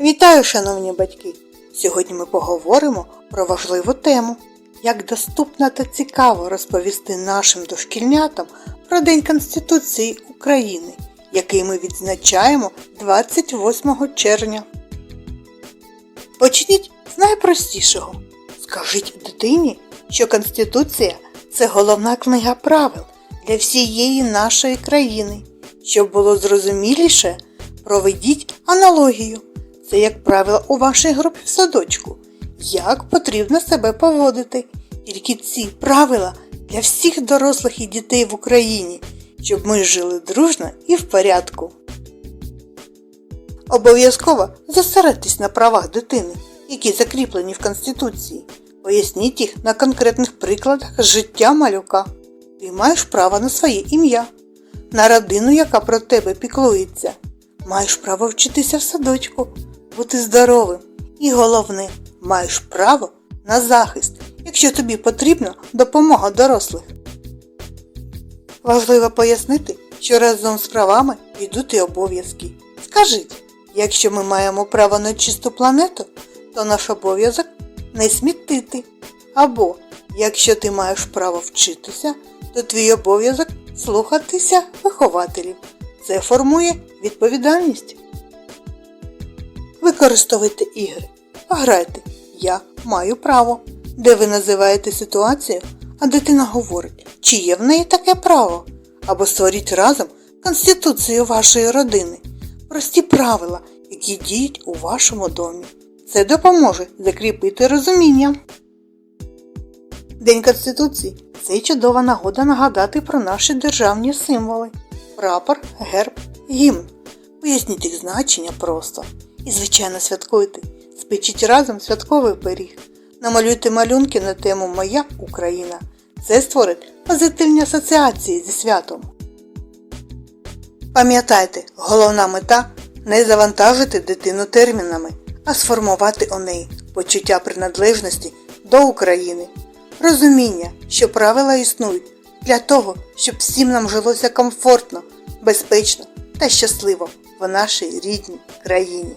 Вітаю, шановні батьки! Сьогодні ми поговоримо про важливу тему, як доступно та цікаво розповісти нашим дошкільнятам про День Конституції України, який ми відзначаємо 28 червня. Почніть з найпростішого. Скажіть дитині, що Конституція це головна книга правил для всієї нашої країни. Щоб було зрозуміліше, проведіть аналогію. Це як правило у вашій групі в садочку. Як потрібно себе поводити. Тільки ці правила для всіх дорослих і дітей в Україні, щоб ми жили дружно і в порядку. Обов'язково зосередьтесь на правах дитини, які закріплені в Конституції. Поясніть їх на конкретних прикладах життя малюка. Ти маєш право на своє ім'я, на родину, яка про тебе піклується. Маєш право вчитися в садочку, бути здоровим. І головне, маєш право на захист, якщо тобі потрібна допомога дорослих. Важливо пояснити, що разом з правами йдуть і обов'язки. Скажіть, якщо ми маємо право на чисту планету, то наш обов'язок не смітити. Або якщо ти маєш право вчитися, то твій обов'язок слухатися вихователів. Це формує відповідальність. Використовуйте ігри. Пограйте Я маю право, де ви називаєте ситуацію, а дитина говорить, чи є в неї таке право. Або створіть разом Конституцію вашої родини. Прості правила, які діють у вашому домі. Це допоможе закріпити розуміння. День Конституції це чудова нагода нагадати про наші державні символи прапор, герб, гімн. Поясніть їх значення просто. І, звичайно, святкуйте. Спечіть разом святковий пиріг. Намалюйте малюнки на тему Моя Україна. Це створить позитивні асоціації зі святом. Пам'ятайте, головна мета не завантажити дитину термінами, а сформувати у неї почуття приналежності до України, розуміння, що правила існують для того, щоб всім нам жилося комфортно, безпечно та щасливо в нашій рідній країні.